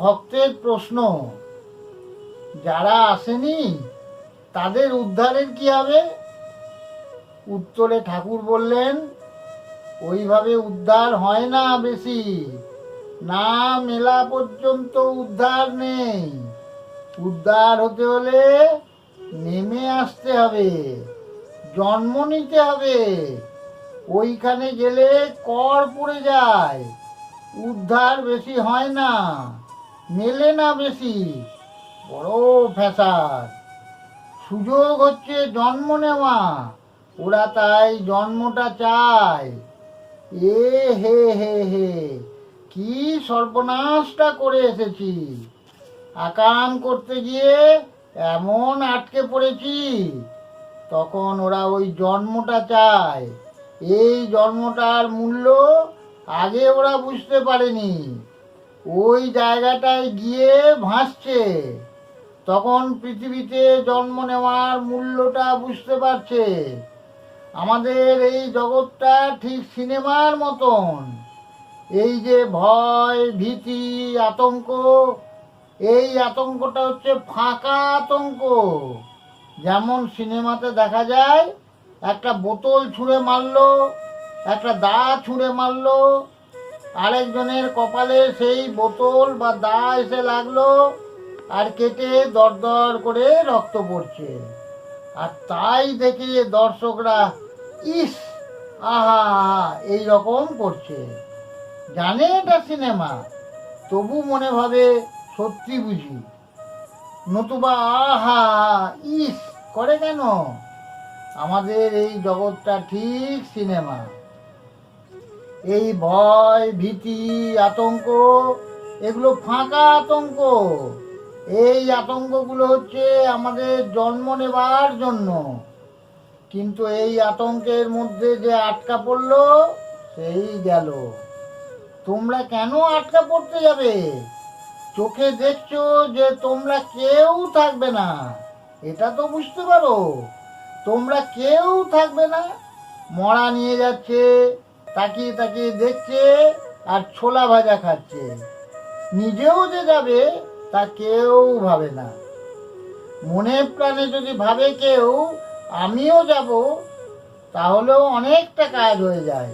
ভক্তের প্রশ্ন, যারা আসেনি, তাদের উদ্ধারের কি হবে? উত্তরে ঠাকুর বললেন, ওইভাবে উদ্ধার হয় না বেশি। না মেলা পর্যন্ত উদ্ধার নেই। উদ্ধার হতে হলে নেমে আসতে হবে, জন্ম নিতে হবে। ওইখানে গেলে কর পড়ে যায়। উদ্ধার বেশি হয় না, মেলে না বেশি। বড় ফ্যাসাদ। সুযোগ হচ্ছে জন্ম নেওয়া, ওরা তাই জন্মটা চায়। এ হে হে হে, কি সর্বনাশটা করে এসেছি। আকাম করতে গিয়ে এমন আটকে পড়েছি, তখন ওরা ওই জন্মটা চায়। এই জন্মটার মূল্য আগে ওরা বুঝতে পারেনি। ওই জায়গাটায় গিয়ে ভাসছে। তখন পৃথিবীতে জন্ম নেওয়ার মূল্যটা বুঝতে পারছে। আমাদের এই জগৎটা ঠিক সিনেমার মতন। এই যে ভয়, ভীতি, আতঙ্ক, এই আতঙ্কটা হচ্ছে ফাঁকা আতঙ্ক। যেমন সিনেমাতে দেখা যায়, একটা বোতল ছুঁড়ে মারলো একটা দা ছুঁড়ে মারলো। আরেকজনের কপালে সেই বোতল বা দা এসে লাগল আর কেটে দরদর করে রক্ত পড়ছে। আর তাই দেখে দর্শকরা, ইস, আহা আহা, এই রকম করছে। জানে এটা সিনেমা, তবু মনে ভাবে সত্যি বুঝি। নতুবা, আহা, ইস, করে কেন? আমাদের এই জগৎটা ঠিক সিনেমা। এই ভয়, ভীতি, আতঙ্ক, এগুলো ফাঁকা আতঙ্ক। এই আতঙ্কগুলো হচ্ছে আমাদের জন্ম নেবার জন্য। কিন্তু এই আতঙ্কের মধ্যে যে আটকা পড়ল, সেই গেল। তোমরা কেন আটকা পড়তে যাবে? চোখে দেখছ যে তোমরা কেউ থাকবে না। এটা তো বুঝতে পারো। তোমরা কেউ থাকবে না। মরা নিয়ে যাচ্ছে তাকিয়ে তাকিয়ে দেখছে আর ছোলা ভাজা খাচ্ছে। নিজেও যে যাবে, তা কেউ ভাবে না। মনে প্রাণে যদি ভাবে কেউ, আমিও যাব, তাহলেও অনেকটা কাজ হয়ে যায়।